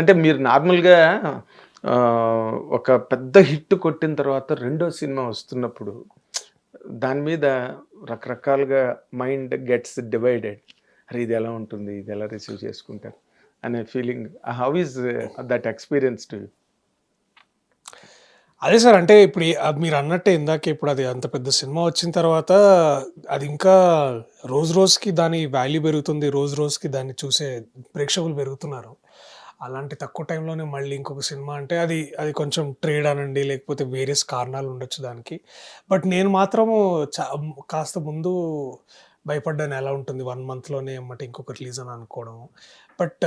అంటే మీరు నార్మల్గా ఒక పెద్ద హిట్ కొట్టిన తర్వాత రెండో సినిమా వస్తున్నప్పుడు దాని మీద రకరకాలుగా మైండ్ గెట్స్ డివైడెడ్. అరే ఇది ఎలా ఉంటుంది? ఇది ఎలా రిసీవ్ చేసుకుంటారు? అనే feeling. How is that experience to అదే సార్ అంటే ఇప్పుడు మీరు అన్నట్టే ఇందాక ఇప్పుడు అది అంత పెద్ద సినిమా వచ్చిన తర్వాత అది ఇంకా రోజు రోజుకి దాని వాల్యూ పెరుగుతుంది. రోజు రోజుకి దాన్ని చూసే ప్రేక్షకులు పెరుగుతున్నారు. అలాంటి తక్కువ టైంలోనే మళ్ళీ ఇంకొక సినిమా అంటే అది అది కొంచెం ట్రేడ్ అనండి లేకపోతే వేరియస్ కారణాలు ఉండొచ్చు దానికి. బట్ నేను మాత్రము చా కాస్త ముందు భయపడ్డాను ఎలా ఉంటుంది వన్ మంత్లోనే ఎమ్మటి ఇంకొక రిలీజ్ అని అనుకోవడం. But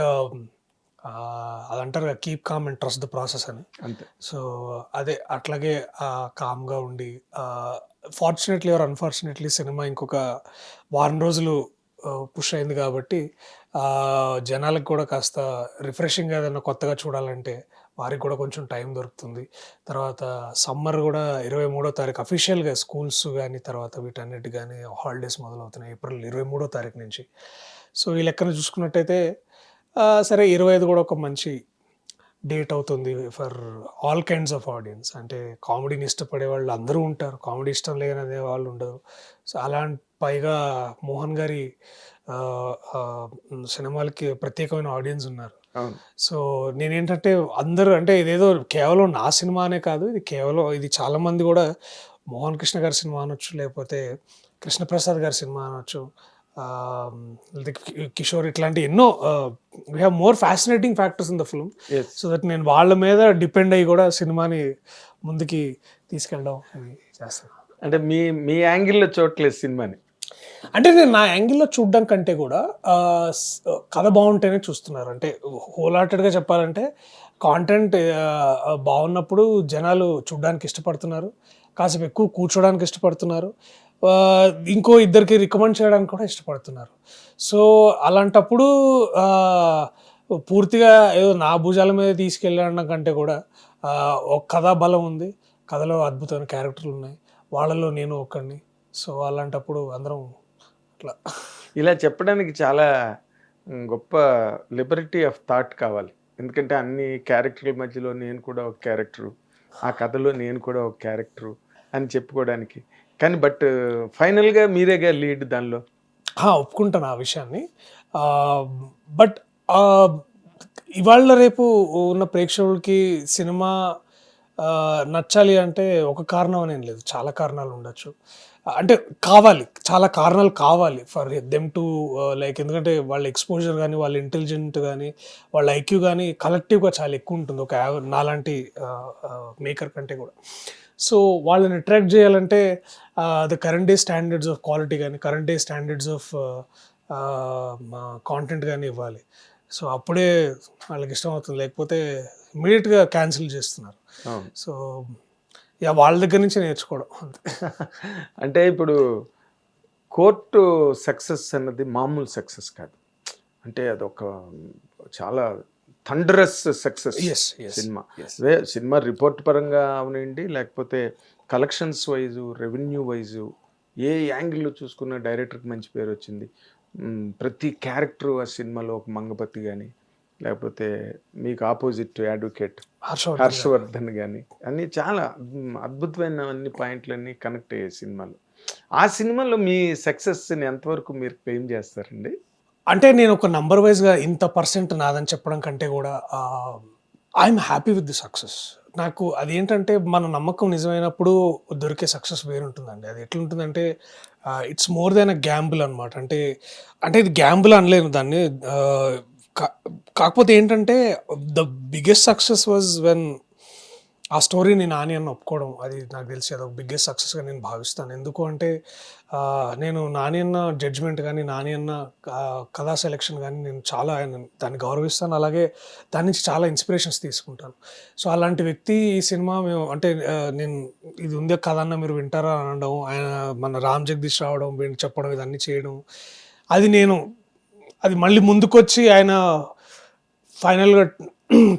అదంటారు keep calm and trust the process అని. అంతే. సో అదే అట్లాగే కామ్గా ఉండి ఫార్చునేట్లీ ఆర్ అన్ఫార్చునేట్లీ సినిమా ఇంకొక వారం రోజులు పుష్ అయింది కాబట్టి జనాలకు కూడా కాస్త రిఫ్రెషింగ్ ఏదైనా కొత్తగా చూడాలంటే వారికి కూడా కొంచెం టైం దొరుకుతుంది. తర్వాత సమ్మర్ కూడా ఇరవై మూడో తారీఖు అఫీషియల్గా స్కూల్స్ కానీ తర్వాత వీటన్నిటి కానీ హాలిడేస్ మొదలవుతున్నాయి. ఏప్రిల్ ఇరవై మూడో తారీఖు నుంచి. సో ఈ లెక్కన చూసుకున్నట్టయితే సరే ఇరవై ఐదు కూడా ఒక మంచి డేట్ అవుతుంది for all kinds of audience అంటే కామెడీని ఇష్టపడే వాళ్ళు అందరూ ఉంటారు. కామెడీ ఇష్టం లేని వాళ్ళు ఉండరు. సో అలాంటి పైగా మోహన్ గారి సినిమాలకి ప్రత్యేకమైన ఆడియన్స్ ఉన్నారు. సో నేనేంటంటే అందరూ అంటే ఇదేదో కేవలం నా సినిమా అనే కాదు. ఇది కేవలం ఇది చాలా మంది కూడా మోహన్ కృష్ణ గారి సినిమా అనొచ్చు లేకపోతే కృష్ణప్రసాద్ గారి సినిమా అనొచ్చు కిషోర్ ఇట్లాంటి ఎన్నో we have more fascinating factors in the film so that నేను వాళ్ళ మీద డిపెండ్ అయ్యి కూడా సినిమాని ముందుకి తీసుకెళ్ళడం అది చేస్తాను. అంటే మీ మీ యాంగిల్లో చూడట్లేదు సినిమాని? అంటే నేను నా యాంగిల్లో చూడడం కంటే కూడా ఆ, స్- కథ బాగుంటేనే చూస్తున్నారు. అంటే హోల్ హార్టెడ్గా చెప్పాలంటే కాంటెంట్ బాగున్నప్పుడు జనాలు చూడడానికి ఇష్టపడుతున్నారు. కాసేపు ఎక్కువ కూర్చోడానికి ఇష్టపడుతున్నారు. ఇంకో ఇద్దరికి రికమెండ్ చేయడానికి కూడా ఇష్టపడుతున్నారు. సో అలాంటప్పుడు పూర్తిగా ఏదో నా భుజాల మీద తీసుకెళ్ళడం కంటే కూడా ఒక కథా బలం ఉంది. కథలో అద్భుతమైన క్యారెక్టర్లు ఉన్నాయి. వాళ్ళలో నేను ఒక్కడిని సో అలాంటప్పుడు అందరం అట్లా. ఇలా చెప్పడానికి చాలా గొప్ప లిబరిటీ ఆఫ్ థాట్ కావాలి. ఎందుకంటే అన్ని క్యారెక్టర్ల మధ్యలో నేను కూడా ఒక క్యారెక్టరు. ఆ కథలో నేను కూడా ఒక క్యారెక్టరు. అని చెప్పుకోవడానికి. కానీ బట్ ఫైనల్గా మీరేగా లీడ్ దానిలో? ఒప్పుకుంటాను ఆ విషయాన్ని. బట్ ఇవాళ రేపు ఉన్న ప్రేక్షకులకి సినిమా నచ్చాలి అంటే ఒక కారణం అనేం లేదు. చాలా కారణాలు ఉండొచ్చు. అంటే కావాలి చాలా కారణాలు కావాలి ఫర్ దెమ్ టు లైక్ ఎందుకంటే వాళ్ళ ఎక్స్పోజర్ కానీ వాళ్ళ ఇంటెలిజెంట్ కానీ వాళ్ళ ఐక్యూ కానీ కలెక్టివ్గా చాలా ఎక్కువ ఉంటుంది. ఒక నాలాంటి మేకర్ కంటే కూడా. సో వాళ్ళని అట్రాక్ట్ చేయాలంటే the current day standards of quality కానీ current day standards of content కానీ ఇవ్వాలి. సో అప్పుడే వాళ్ళకి ఇష్టం అవుతుంది లేకపోతే ఇమీడియట్గా క్యాన్సిల్ చేస్తున్నారు. సో ఇక వాళ్ళ దగ్గర నుంచి నేర్చుకోవడం అంతే. అంటే ఇప్పుడు కోర్టు సక్సెస్ అన్నది మామూలు సక్సెస్ కాదు. అంటే అదొక చాలా thunderous success cinema. Cinema report పరంగా అవనండి లేకపోతే కలెక్షన్స్ వైజు రెవెన్యూ వైజు ఏ యాంగిల్లో చూసుకున్న డైరెక్టర్కి మంచి పేరు వచ్చింది. ప్రతి క్యారెక్టర్ ఆ సినిమాలో ఒక మంగపతి కానీ లేకపోతే మీకు ఆపోజిట్ అడ్వకేట్ హర్షవర్ధన్ కానీ అన్ని చాలా అద్భుతమైన అన్ని పాయింట్లన్నీ కనెక్ట్ అయ్యాయి సినిమాలో. ఆ సినిమాలో మీ సక్సెస్ని ఎంతవరకు మీరు క్లెయిమ్ చేస్తారండి? అంటే నేను ఒక నంబర్ వైజ్గా ఇంత పర్సెంట్ నాదని చెప్పడం కంటే కూడా I'm happy with the success నాకు అదేంటంటే మన నమ్మకం నిజమైనప్పుడు దొరికే సక్సెస్ వేరుంటుందండి. అది ఎట్లుంటుందంటే it's more than a gamble అనమాట అంటే అంటే ఇది గ్యాంబుల్ అనలేను దాన్ని. కా- కాకపోతే ఏంటంటే the biggest success was when ఆ స్టోరీని నాని అన్న ఒప్పుకోవడం అది నాకు తెలిసి అదొక బిగ్గెస్ట్ సక్సెస్గా నేను భావిస్తాను. ఎందుకు అంటే నేను నాని అన్న జడ్జ్మెంట్ కానీ నాని అన్న కథా సెలెక్షన్ కానీ నేను చాలా ఆయన దాన్ని గౌరవిస్తాను. అలాగే దాని నుంచి చాలా ఇన్స్పిరేషన్స్ తీసుకుంటాను. సో అలాంటి వ్యక్తి ఈ సినిమా మేము అంటే నేను ఇది ఉంది కథ అన్న మీరు వింటారా అనడం ఆయన మన రామ్ జగదీష్ రావడం చెప్పడం ఇదన్నీ చేయడం అది నేను అది మళ్ళీ ముందుకొచ్చి ఆయన ఫైనల్గా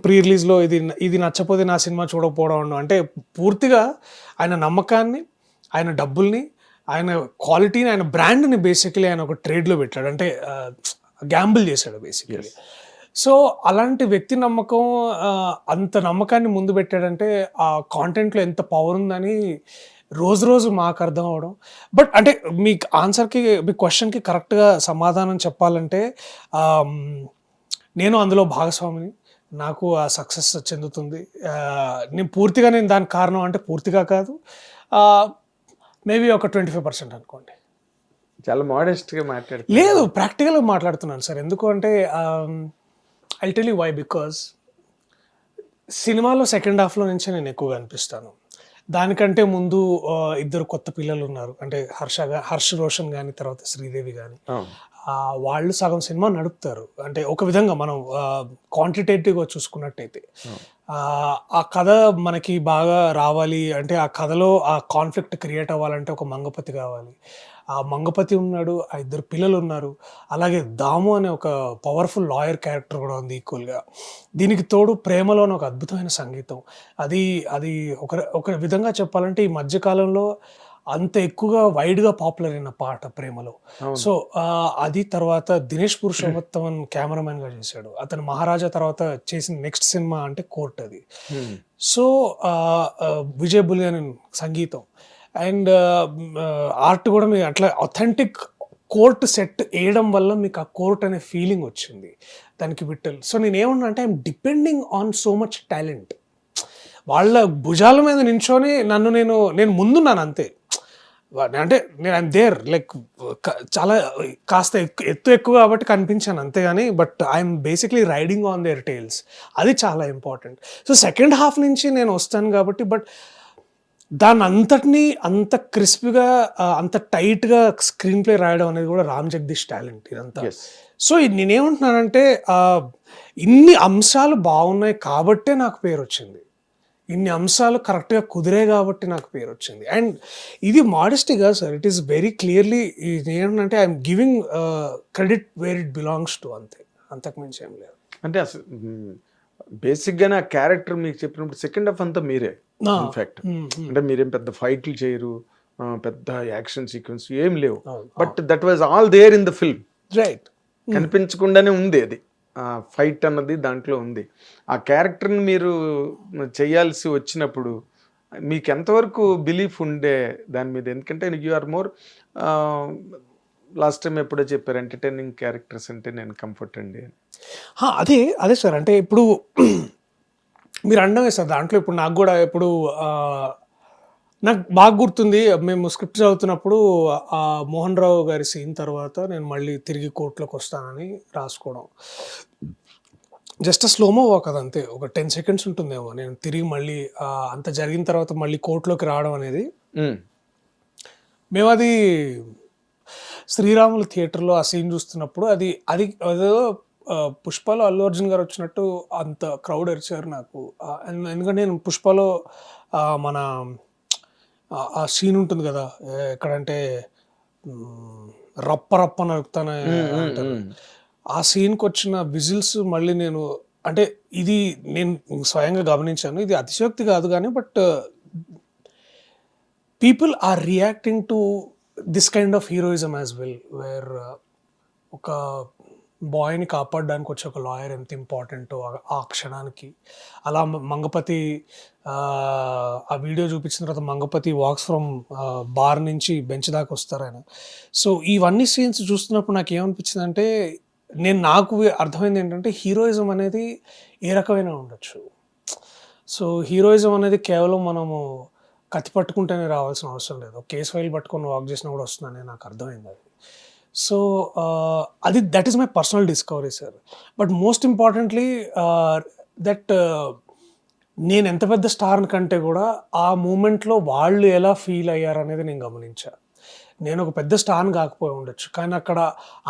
ప్రీ రిలీజ్లో ఇది ఇది నచ్చపోతే నా సినిమా చూడకపోవడం. అంటే పూర్తిగా ఆయన నమ్మకాన్ని ఆయన డబ్బుల్ని ఆయన క్వాలిటీని ఆయన బ్రాండ్ని బేసికలీ ఆయన ఒక ట్రేడ్లో పెట్టాడు. అంటే గ్యాంబుల్ చేశాడు బేసికలీ. సో అలాంటి వ్యక్తి నమ్మకం అంత నమ్మకాన్ని ముందు పెట్టాడంటే ఆ కాంటెంట్లో ఎంత పవర్ ఉందని రోజు రోజు మాకు అర్థం అవడం. బట్ అంటే మీ ఆన్సర్కి మీ క్వశ్చన్కి కరెక్ట్గా సమాధానం చెప్పాలంటే నేను అందులో భాగస్వామిని. నాకు ఆ సక్సెస్ చెందుతుంది. నేను పూర్తిగా నేను దానికి కారణం అంటే పూర్తిగా కాదు. మేబీ ఒక ట్వంటీ ఫైవ్ పర్సెంట్ అనుకోండి. చాలా మోడెస్ట్గా మాట్లాడు లేదు ప్రాక్టికల్గా మాట్లాడుతున్నాను సార్. ఎందుకు అంటే I tell you why because సినిమాలో సెకండ్ హాఫ్లో నుంచే నేను ఎక్కువగా అనిపిస్తాను. దానికంటే ముందు ఇద్దరు కొత్త పిల్లలు ఉన్నారు అంటే హర్ష హర్ష్ రోషన్ కానీ తర్వాత శ్రీదేవి కానీ ఆ, వాళ్ళు సగం సినిమా నడుపుతారు. అంటే ఒక విధంగా మనం క్వాంటిటేటివ్గా చూసుకున్నట్టయితే. ఆ, ఆ కథ మనకి బాగా రావాలి. అంటే ఆ కథలో ఆ కాన్ఫ్లిక్ట్ క్రియేట్ అవ్వాలంటే ఒక మంగపతి కావాలి. ఆ మంగపతి ఉన్నాడు ఆ ఇద్దరు పిల్లలు ఉన్నారు. అలాగే దాము అనే ఒక పవర్ఫుల్ లాయర్ క్యారెక్టర్ కూడా ఉంది ఈక్వల్గా దీనికి తోడు ప్రేమలోని ఒక అద్భుతమైన సంగీతం. అది అది ఒక ఒక విధంగా చెప్పాలంటే ఈ మధ్యకాలంలో అంత ఎక్కువగా వైడ్గా పాపులర్ అయిన పాట ప్రేమలో. సో అది తర్వాత దినేష్ పురుషోత్తమన్ కెమెరామెన్గా చేశాడు. అతను మహారాజా తర్వాత చేసిన నెక్స్ట్ సినిమా అంటే కోర్ట్ అది. సో విజయ్ బులియన్ సంగీతం. అండ్ ఆర్ట్ కూడా మీకు అట్లా అథెంటిక్ కోర్ట్ సెట్ వేయడం వల్ల మీకు ఆ కోర్ట్ అనే ఫీలింగ్ వచ్చింది. దానికి విట్టలు. సో నేను ఏమన్నా అంటే I'm depending on so much talent వాళ్ళ భుజాల మీద నించొని నన్ను నేను నేను ముందున్నాను అంతే. అంటే నేను ఐమ్ దేర్ లైక్ చాలా కాస్త ఎత్తు ఎక్కువ కాబట్టి కనిపించాను అంతేగాని but I'm basically riding on their tails అది చాలా ఇంపార్టెంట్ సో సెకండ్ హాఫ్ నుంచి నేను వస్తాను కాబట్టి బట్ దాన్ని అంతటినీ అంత క్రిస్పీగా అంత టైట్గా స్క్రీన్ ప్లే రాయడం అనేది కూడా రామ్ జగదీష్ టాలెంట్ ఇదంతా. సో నేనేమంటున్నానంటే ఇన్ని అంశాలు బాగున్నాయి కాబట్టే నాకు పేరు వచ్చింది ఇన్ని అంశాలు కరెక్ట్గా కుదిరే కాబట్టి నాకు పేరు వచ్చింది అండ్ ఇది మాడెస్టీగా sir it is very clearly ఏంటంటే I'm giving credit where it belongs to అంతే. అంతకుమించి ఏం లేదు. అంటే అసలు బేసిక్ గానే ఆ క్యారెక్టర్ మీకు చెప్పినప్పుడు సెకండ్ హాఫ్ అంతా మీరే. ఇన్ఫాక్ట్. అంటే మీరేం పెద్ద ఫైట్లు చేయరు పెద్ద యాక్షన్ సీక్వెన్స్ ఏం లేవు. But that was all there in the film. Right. కనిపించకుండానే ఉంది అది. ఆ ఫైట్ అన్నది దాంట్లో ఉంది. ఆ క్యారెక్టర్ని మీరు చేయాల్సి వచ్చినప్పుడు మీకు ఎంతవరకు బిలీఫ్ ఉండే దాని మీద? ఎందుకంటే you are more last time ఎప్పుడో చెప్పారు ఎంటర్టైనింగ్ క్యారెక్టర్స్ అంటే నేను కంఫర్ట్ అండి అదే అదే సార్. అంటే ఇప్పుడు మీరు అండమే సార్ దాంట్లో ఇప్పుడు నాకు కూడా ఇప్పుడు నాకు బాగా గుర్తుంది. మేము స్క్రిప్ట్ చదువుతున్నప్పుడు ఆ మోహన్ రావు గారి సీన్ తర్వాత నేను మళ్ళీ తిరిగి కోర్టులోకి వస్తానని రాసుకోవడం. జస్ట్ స్లోమో వాక్ అది అంతే. ఒక టెన్ సెకండ్స్ ఉంటుందేమో. నేను తిరిగి మళ్ళీ అంత జరిగిన తర్వాత మళ్ళీ కోర్టులోకి రావడం అనేది. మేము. అది శ్రీరాములు థియేటర్లో ఆ సీన్ చూస్తున్నప్పుడు అది అది అదో పుష్పలో అల్లు అర్జున్ గారు వచ్చినట్టు అంత క్రౌడ్ అరిచారు నాకు. ఎందుకంటే నేను పుష్పలో మన ఆ- సీన్ ఉంటుంది కదా ఎక్కడంటే రప్ప రప్ప నరుకుతానే ఆ సీన్కి వచ్చిన విజిల్స్ మళ్ళీ నేను అంటే ఇది నేను స్వయంగా గమనించాను ఇది అతిశయోక్తి కాదు కానీ but people are reacting to this kind of heroism as well where ఒక బాయ్ని కాపాడడానికి వచ్చే ఒక లాయర్ ఎంత ఇంపార్టెంటో ఆ- క్షణానికి. అలా మంగపతి ఆ, ఆ వీడియో చూపించిన తర్వాత మంగపతి వాక్స్ ఫ్రమ్ బార్ నుంచి బెంచ్ దాకా వస్తారు ఆయన. సో ఇవన్నీ సీన్స్ చూస్తున్నప్పుడు నాకు ఏమనిపించింది అంటే నేను నాకు అర్థమైంది ఏంటంటే హీరోయిజం అనేది ఏ రకమైన ఉండొచ్చు. సో హీరోయిజం అనేది కేవలం మనము కత్తి పట్టుకుంటేనే రావాల్సిన అవసరం లేదు. కేసు ఫైల్ పట్టుకొని వాక్ చేసినా కూడా వస్తుందని నాకు అర్థమైంది అది. సో అది that is my personal discovery sir but most importantly that నేను ఎంత పెద్ద స్టార్ కంటే కూడా ఆ మూమెంట్లో వాళ్ళు ఎలా ఫీల్ అయ్యారు అనేది నేను గమనించా. నేను ఒక పెద్ద స్టార్ కాకపోయి ఉండొచ్చు కానీ అక్కడ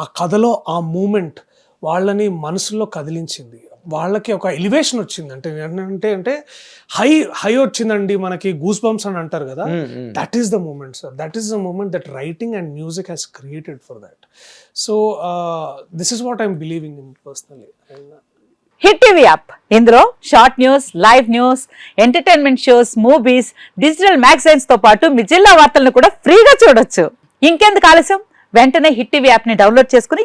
ఆ కథలో ఆ మూమెంట్ వాళ్ళని మనసులో కదిలించింది. వాళ్ళకి ఒక ఎలివేషన్ వచ్చింది. అంటే ఏంటంటే అంటే హై హై వచ్చిందండి మనకి గూస్ బంప్స్ అని అంటారు కదా. That is the moment sir that is the moment that writing and music has created for that so this is what I'm believing in personally hit TV app ఇందులో short news live news entertainment shows movies digital మ్యాగజైన్స్తో పాటు మీ జిల్లా వార్తలను కూడా ఫ్రీగా చూడొచ్చు. ఇంకెందుకు ఆలస్యం? వెంటనే హిట్ టీవీ యాప్ని డౌన్లోడ్ చేసుకుని